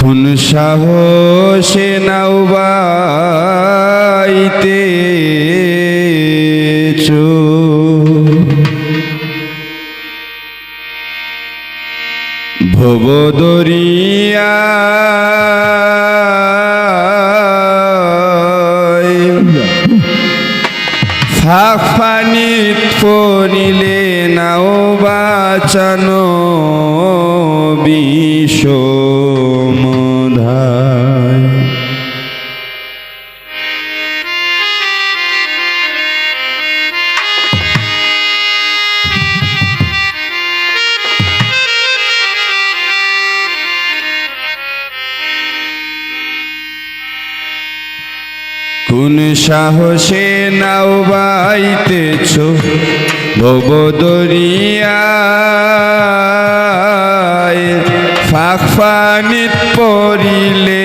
কোন সাহসে নাও বাইতে ভবদরিয়া ফাঁক পানিত পড়িলে নাও বাঁচানো বিষমধায় কোন সাহসে নাও বাইতেছ ভবদরিয়ায়। ফাঁক ফানিত পড়িলে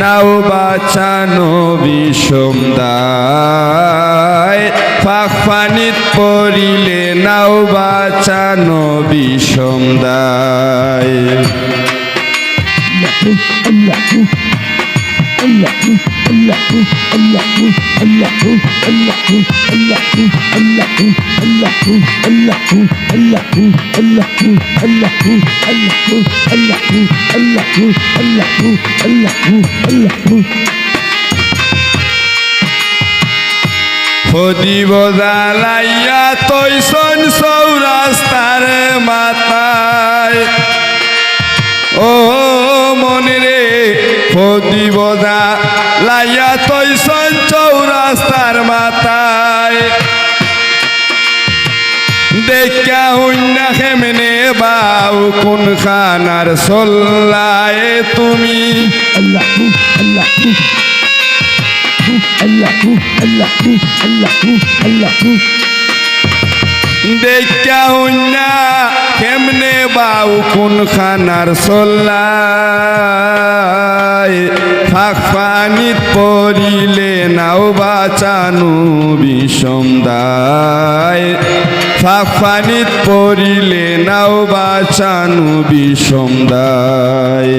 নাও বাঁচানো বিষম দায়। ফাঁক ফানিত পড়িলে নাও বাঁচানো বিষম দায়। ফদিব জ্বালাইয়া তৈসন সৌরাস্তার মাথায়। ও মনে রে ফদিব জ্বালাইয়া তৈসন চৌরাস্তার মাথায়। দেখা হইনা খেমনে বাউ কোন খানার সল্লায় তুমি? দেখা হইনা কেমনে বাউ কোন খানার সল্লায়? ফাঁক পানিত পড়িলে নাও বাঁচানো বিষম দায়। ফাঁক পানিত পড়িলে নাও বাঁচানো বিষম দায়।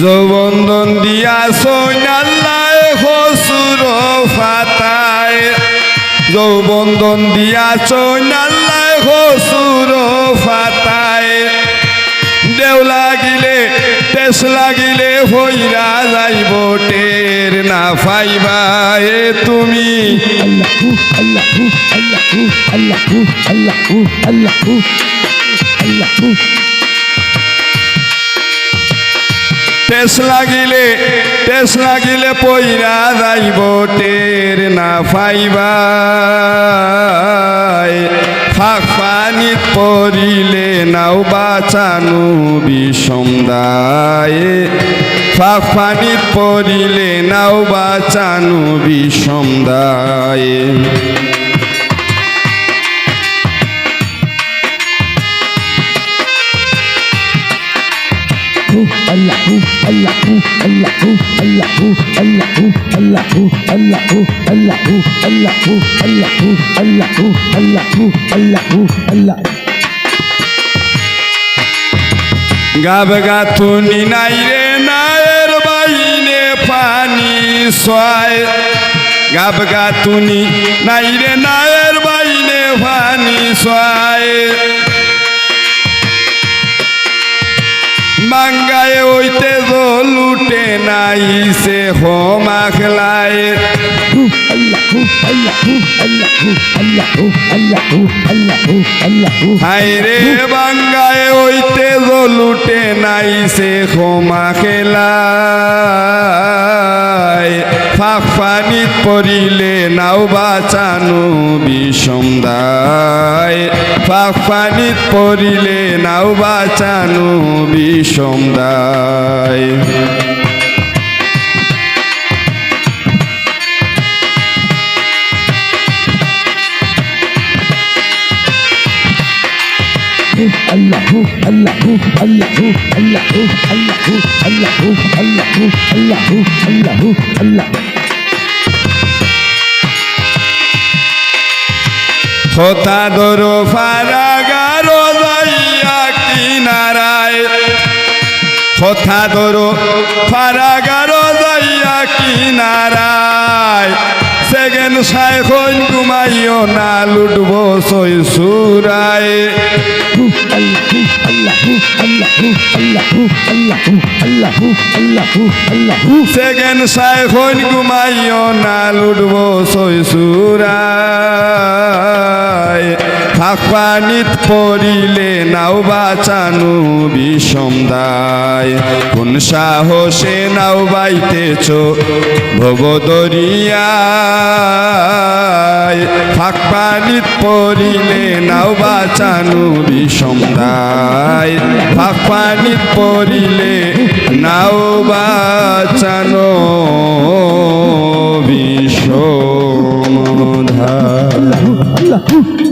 যৌবন্ধন দিয়া সৈনাল্লায় যৌবন্ধন দিয়া সৈনাল্লায় হসুর ফাতায় দেও লাগিলে তেস লাগিলে হইরা যাইব টের না পাইবা এ তুমি তেস লাগিলে তেস লাগিলে পইরা যাইব, টের না পাইবা ফাঁক পানিত পড়িলে নাও বাঁচানো বিষম দায়। ফাঁক পানিত পড়িলে নাও বাঁচানো বিষম গাব গাথুনি নাই রে নায়ের বাইনে পানি সোয়ায় গাব গাথুনি নাই রে নায়ের বাইনে পানি সোয়ায় নাই সে হোমাখলায় হাইরে বাঙ্গায় ওইতে জলুটে নাই সে হোমা খেলায় ফাঁক পানিত পড়িলে নাও বাঁচানো বিষম দায়। ফাঁক পানিত পড়িলে নাও বাঁচানো বিষম দায়। আল্লাহু আল্লাহু আল্লাহু আল্লাহু আল্লাহু আল্লাহু আল্লাহ হতা গরো ফারাগারো যাইয়া কিনারায়। হতা গরো ফারাগারো যাইয়া কিনারায়। সেকেন্ড সাইখন ঘুমাইও না, লুটবো সই সুরায়। সেকেন্ড সাইফন ঘুমাইও না লুটবো সই সুরা। পানিত পড়িলে নাও বাঁচানো বিষম দায় কোন সাহসে নাও বাইতেছ ভবদরিয়ায় ফাঁক পানিত পড়িলে নাও বাঁচানো বিষম দায় ফাঁক পানিত পড়িলে নাও বাঁচানো বিষম ধায়